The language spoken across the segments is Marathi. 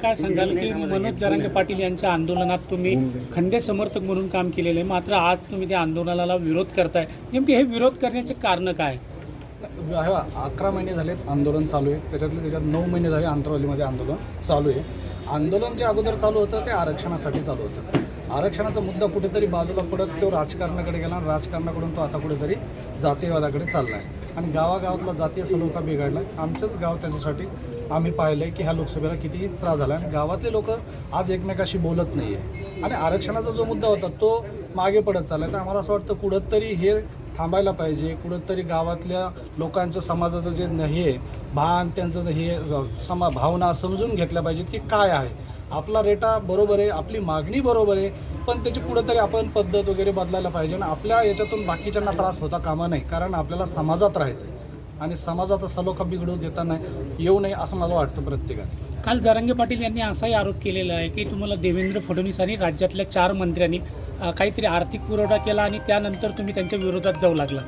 काय सांगाल की मनोज जरांगे पाटील यांच्या आंदोलनात तुम्ही खंडे समर्थक म्हणून काम केलेलं आहे. मात्र आज तुम्ही त्या आंदोलनाला विरोध करताय. नेमके हे विरोध करण्याचे कारण काय? हे अकरा महिने झालेत आंदोलन चालू आहे. त्याच्यातले त्याच्यात नऊ महिने झाले आंतरवालीमध्ये आंदोलन चालू आहे. आंदोलन जे अगोदर चालू होतं ते आरक्षणासाठी चालू होतं. आरक्षणाचा मुद्दा कुठेतरी बाजूला पडत तो राजकारणाकडे गेला आणि राजकारणाकडून तो आता कुठेतरी जातीयवादाकडे चालला आहे आणि गावागावातला जातीय सलोखा बिघडला. आहे आमचंच गाव त्याच्यासाठी आम्ही पाहिलं आहे की ह्या लोकसभेला किती त्रास झाला आणि गावातले लोक आज एकमेकाशी बोलत नाही आहे आणि आरक्षणाचा जो मुद्दा होता तो मागे पडत चालला तर आम्हाला असं वाटतं कुठंतरी हे थांबायला पाहिजे. कुठंतरी गावातल्या लोकांचं समाजाचं जे हे भान त्यांचं हे समा भावना समजून घेतल्या पाहिजेत की काय आहे. आपला रेटा बरोबर आहे आपली मागणी बरोबर आहे पण त्याची कुठंतरी आपण पद्धत वगैरे बदलायला पाहिजे आणि आपल्या याच्यातून बाकीच्यांना त्रास होता कामा नाही कारण आपल्याला समाजात राहायचं आहे आणि समाजाचा सलोखा बिघडू देता नाही येऊ नये असं मला वाटतं प्रत्येकाने काल जरांगे पाटील यांनी असाही आरोप केलेला आहे की तुम्हाला देवेंद्र फडणवीस आणि राज्यातल्या चार मंत्र्यांनी अ, काहीतरी आर्थिक पुरवठा केला आणि त्यानंतर तुम्ही त्यांच्या विरोधात जाऊ लागला.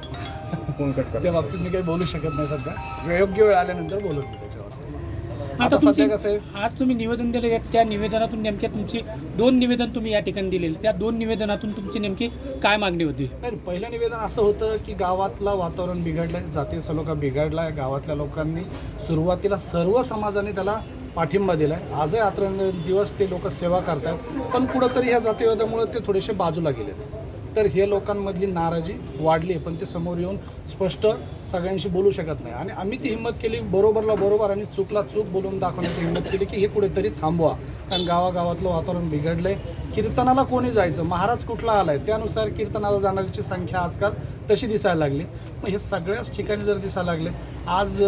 त्या बाबतीत मी काही बोलू शकत नाही सध्या. योग्य वेळ आल्यानंतर बोलू मी त्याच्यावर. आता तुमची आज तुम्ही निवेदन दिले त्या निवेदनातून नेमक्या तुमची दोन निवेदन तुम्ही या ठिकाणी दिलेली. त्या दोन निवेदनातून तुमची नेमकी काय मागणी होती? नाही पहिलं निवेदन असं होतं की गावातलं वातावरण बिघडलं जातीय सलोखा बिघडला आहे गावातल्या लोकांनी सुरुवातीला सर्व समाजाने त्याला पाठिंबा दिला आहे आजही आता दिवस ते लोक सेवा करतात पण कुठंतरी ह्या जातीयवादामुळे ते थोडेसे बाजूला गेलेत. तर हे लोकांमधली नाराजी वाढली आहे पण ते समोर येऊन स्पष्ट सगळ्यांशी बोलू शकत नाही. आणि आम्ही ती हिंमत केली बरोबरला बरोबर आणि चूकला चूक बोलून दाखवण्याची हिंमत केली की हे कुठेतरी थांबवा. कारण गावागावातलं वातावरण बिघडलंय. कीर्तनाला कोणी जायचं? महाराज कुठला आलाय? त्यानुसार कीर्तनाला जाणाऱ्याची संख्या आजकाल तशी दिसायला लागली. मग हे सगळ्याच ठिकाणी जर दिसायला लागले आज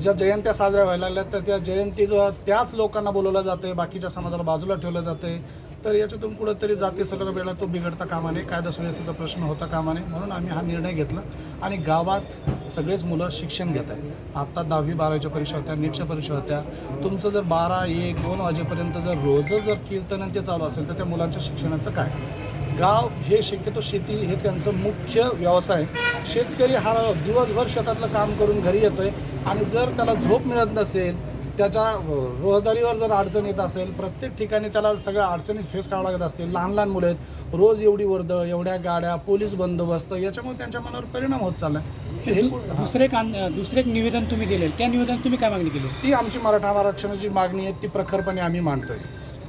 ज्या जयंत्या साजऱ्या व्हायला लागल्या तर त्या जयंती त्याच लोकांना बोलवलं आहे बाकीच्या समाजाला बाजूला ठेवलं जातं आहे तर याच्यातून कुठंतरी जाती सगळं वेळा तो बिघडता कामा नये कायदा सुव्यवस्थेचा प्रश्न होता कामा नये म्हणून आम्ही हा निर्णय घेतला. आणि गावात सगळेच मुलं शिक्षण घेत आहेत. आत्ता दहावी बारावीच्या परीक्षा होत्या नीटच्या परीक्षा होत्या. तुमचं जर बारा एक दोन वाजेपर्यंत जर रोजच जर कीर्तन ते चालू असेल तर त्या मुलांच्या शिक्षणाचं काय? गाव हे शक्यतो शेती हे त्यांचं मुख्य व्यवसाय शेतकरी हा दिवसभर शेतातलं काम करून घरी येतोय. आणि जर त्याला झोप मिळत नसेल त्याच्या रोजदारीवर जर अडचण येत असेल प्रत्येक ठिकाणी त्याला सगळ्या अडचणी फेस करावं लागत असतील. लहान लहान मुलं आहेत रोज एवढी वर्दळ एवढ्या गाड्या पोलीस बंदोबस्त याच्यामुळे त्यांच्या मनावर परिणाम होत चालला आहे. हे दुसरे एक आन- दुसरे एक निवेदन तुम्ही दिले. त्या निवेदन तुम्ही काय मागणी केली? ती आमची मराठा आरक्षणाची मागणी आहे ती प्रखरपणे आम्ही मांडतोय.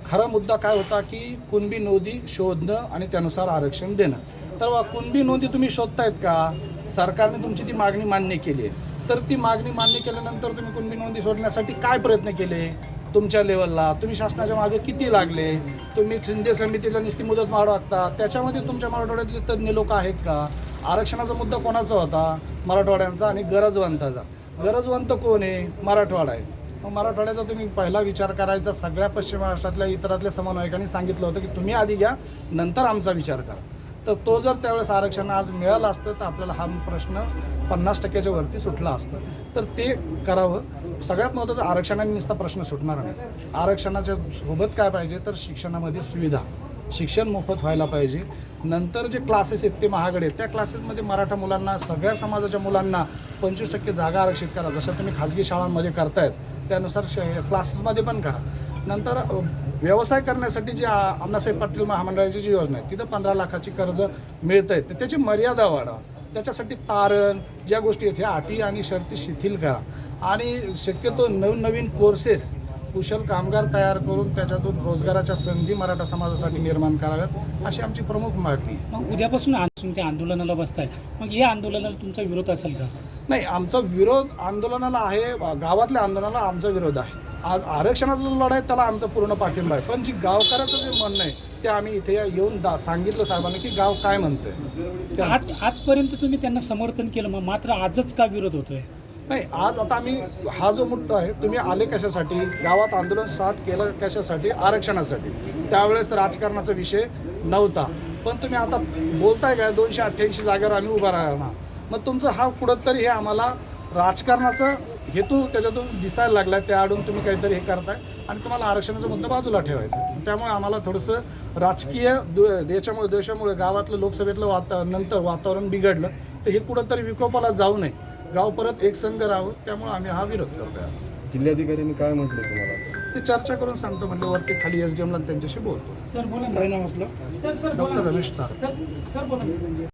खरा मुद्दा काय होता की कुणबी नोंदी शोधणं आणि त्यानुसार आरक्षण देणं. तर कुणबी नोंदी तुम्ही शोधतायत का? सरकारने तुमची ती मागणी मान्य केली आहे. तर ती मागणी मान्य केल्यानंतर तुम्ही कुणबी नोंदी सोडण्यासाठी काय प्रयत्न केले? तुमच्या लेवलला तुम्ही शासनाच्या मागे किती लागले? तुम्ही शिंदे समितीला निस्ती मुदत वाढवता त्याच्यामध्ये तुमच्या मराठवाड्यातले तज्ज्ञ लोक आहेत का? आरक्षणाचा मुद्दा कोणाचा होता? मराठवाड्यांचा आणि गरजवंताचा. गरजवंत कोण आहे? मराठवाडा आहे. मग मराठवाड्याचा तुम्ही पहिला विचार करायचा सगळ्या पश्चिम महाराष्ट्रातल्या इतरातल्या समन्वयकांनी सांगितलं होतं की तुम्ही आधी घ्या नंतर आमचा विचार करा. तर तो जर त्यावेळेस आरक्षण आज मिळालं असतं तर आपल्याला हा प्रश्न पन्नास टक्क्याच्या वरती सुटला असतं. तर ते करावं. सगळ्यात महत्त्वाचं आरक्षणाने नुसता प्रश्न सुटणार नाही. आरक्षणाच्या सोबत काय पाहिजे? तर शिक्षणामध्ये सुविधा. शिक्षण मोफत व्हायला पाहिजे. नंतर जे क्लासेस आहेत ते महागड आहेत. त्या क्लासेसमध्ये मराठा मुलांना सगळ्या समाजाच्या मुलांना पंचवीस टक्के जागा आरक्षित करा. जसं तुम्ही खाजगी शाळांमध्ये करतायत त्यानुसार श- क्लासेसमध्ये पण करा. नंतर व्यवसाय करण्यासाठी जी अण्णासाहेब पाटील महामंडळाची जी योजना आहे तिथं पंधरा लाखाची कर्ज मिळत आहेत तर त्याची मर्यादा वाढवा. त्याच्यासाठी तारण ज्या गोष्टी आहेत ह्या अटी आणि शर्ती शिथिल करा. आणि शक्यतो नवनवीन कोर्सेस कुशल कामगार तयार करून त्याच्यातून रोजगाराच्या संधी मराठा समाजासाठी निर्माण कराव्यात अशी आमची प्रमुख मागणी. मग उद्यापासून त्या आंदोलनाला बसताय. मग या आंदोलनाला तुमचा विरोध असेल का? नाही आमचा विरोध आंदोलनाला आहे गावातल्या आंदोलनाला आमचा विरोध आहे. आज आरक्षणाचा जो लढा आहे त्याला आमचा पूर्ण पाठिंबा आहे. पण जी गावकऱ्याचं जे म्हणणं आहे ते आम्ही इथे येऊन दा सांगितलं साहेबांना की गाव काय म्हणतंय. त्या- आज आजपर्यंत तुम्ही त्यांना समर्थन केलं मग मात्र आजच का विरोध होतोय? नाही आज आता आम्ही हा जो मुद्दा आहे तुम्ही आले कशासाठी? गावात आंदोलन स्टार्ट केलं कशासाठी? आरक्षणासाठी. त्यावेळेस राजकारणाचा विषय नव्हता. पण तुम्ही आता बोलताय काय दोनशे अठ्ठ्याऐंशी जागेवर आम्ही उभा राहणार? मग तुमचं हा कुठंतरी हे आम्हाला राजकारणाचा हेतू त्याच्यातून दिसायला लागला त्या आडून तुम्ही काहीतरी हे करताय आणि तुम्हाला आरक्षणाचा मुद्दा बाजूला ठेवायचा त्यामुळे आम्हाला थोडंसं राजकीय दु- याच्यामुळे देशामुळे गावातलं लोकसभेतलं वाता नंतर वातावरण बिघडलं तर हे कुठंतरी विकोपाला जाऊ नये. गाव परत एक संघ राहावं त्यामुळे आम्ही हा विरोध करतोय आज. जिल्हाधिकाऱ्यांनी काय म्हटलं तुम्हाला? ते चर्चा करून सांगतो म्हणजे वरती खाली एस डी एमला त्यांच्याशी बोलतो. सर बोला काय नाव आपलं? सर सर डॉक्टर रमेश तार. सर सर बोला